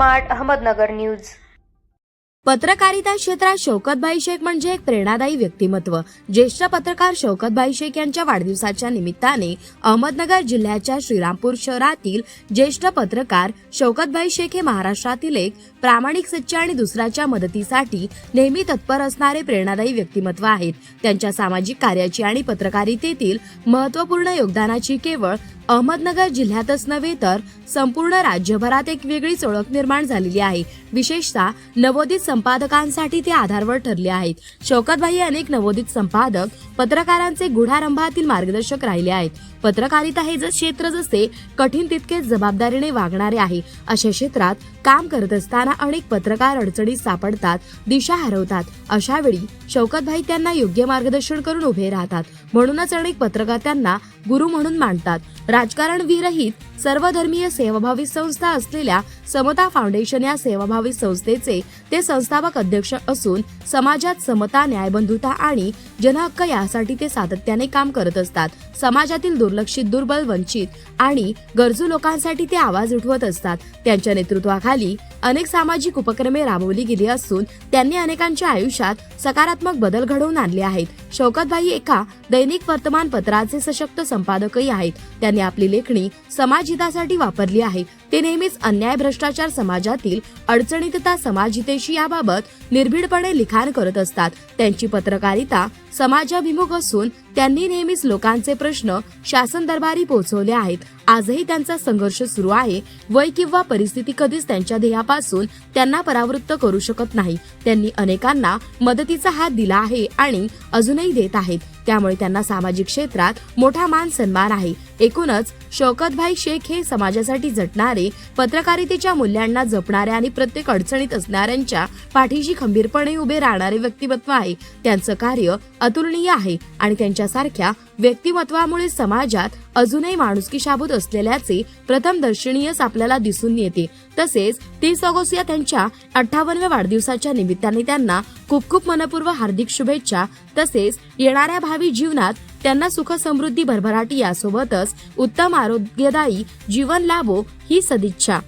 Smart Ahmednagar news. पत्रकारिता क्षेत्रात शौकतभाई शेख म्हणजे एक प्रेरणादायी व्यक्तिमत्व. ज्येष्ठ पत्रकार शौकतभाई शेख यांच्या वाढदिवसाच्या निमित्ताने अहमदनगर जिल्ह्याच्या श्रीरामपूर शहरातील ज्येष्ठ पत्रकार शौकतभाई शेख हे महाराष्ट्रातील एक प्रामाणिक सच्चे आणि दुसऱ्याच्या मदतीसाठी नेहमी तत्पर असणारे प्रेरणादायी व्यक्तिमत्व आहेत. त्यांच्या सामाजिक कार्याची आणि पत्रकारितेतील महत्त्वपूर्ण योगदानाची केवळ अहमदनगर जिल्ह्यातच नव्हे तर संपूर्ण राज्यभरात एक वेगळीच ओळख निर्माण झालेली आहे. विशेषतः नवोदित संपादकांसाठी ते आधारवर ठरले आहेत. शौकतभाई अनेक नवोदित संपादक पत्रकारांचे गुढारंभातील मार्गदर्शक राहिले आहेत. पत्रकारिता हे जे क्षेत्र जसे कठीण तितकेच जबाबदारीने वागणारे आहे. अशा क्षेत्रात काम करत असताना अनेक पत्रकार अडचणीत सापडतात दिशा हरवतात. अशा वेळी शौकतभाई त्यांना योग्य मार्गदर्शन करून उभे राहतात. म्हणूनच अनेक पत्रकार त्यांना गुरु म्हणून मानतात. राजकारण विरहित सर्वधर्मीय सेवाभावी संस्था असलेल्या समता फाउंडेशन या सेवाभावी संस्थेचे ते संस्थापक अध्यक्ष असून समाजात समता न्यायबंधुता आणि जनहक्क यासाठी ते सातत्याने काम करत असतात. समाजातील दुर्लक्षित दुर्बल वंचित आणि गरजू लोकांसाठी ते आवाज उठवत असतात. त्यांच्या नेतृत्वाखाली अनेक सामाजिक उपक्रमे राबवली गेली असून त्यांनी अनेकांच्या आयुष्यात सकारात्मक बदल घडवून आणले आहेत. शौकतभाई एका दैनिक वर्तमानपत्राचे सशक्त संपादकही आहेत. त्यांनी आपली लेखणी समाजहितासाठी वापरली आहे. ते नेहमीच अन्याय भ्रष्टाचार समाजातील अडचणीतता समाजितेशी समाजहितेशी याबाबत निर्भीडपणे लिखाण करत असतात. त्यांची पत्रकारिता समाजाभिमुख असून त्यांनी नेहमीच लोकांचे प्रश्न शासन दरबारी पोहोचवले आहेत. आजही त्यांचा संघर्ष सुरू आहे. वय किंवा परिस्थिती कधीच त्यांच्या ध्येयापासून त्यांना परावृत्त करू शकत नाही. त्यांनी अनेकांना मदतीचा हात दिला आहे आणि अजूनही देत आहेत. त्यामुळे त्यांना सामाजिक क्षेत्रात मोठा मान सन्मान आहे. एकूणच शौकतभाई शेख हे समाजासाठी झटणारे पत्रकारितेच्या मूल्यांना जपणारे आणि प्रत्येक अडचणीत असणाऱ्यांच्या पाठीशी खंबीरपणे उभे राहणारे व्यक्तिमत्व आहे. त्यांचं कार्य अतुलनीय आहे आणि त्यांच्या यांच्यासारख्या व्यक्तिमत्वामुळे समाजात अजूनही माणुसकी शाबूत असलेल्याचे प्रथम दर्शनीयच आपल्याला दिसून येते. तसेच तीस ऑगस्ट या त्यांच्या अठ्ठावन्नव्या वाढदिवसाच्या निमित्ताने त्यांना खूप खूप मनपूर्व हार्दिक शुभेच्छा. तसेच येणाऱ्या भावी जीवनात त्यांना सुख समृद्धी भरभराटी यासोबतच उत्तम आरोग्यदायी जीवन लाभो ही सदिच्छा.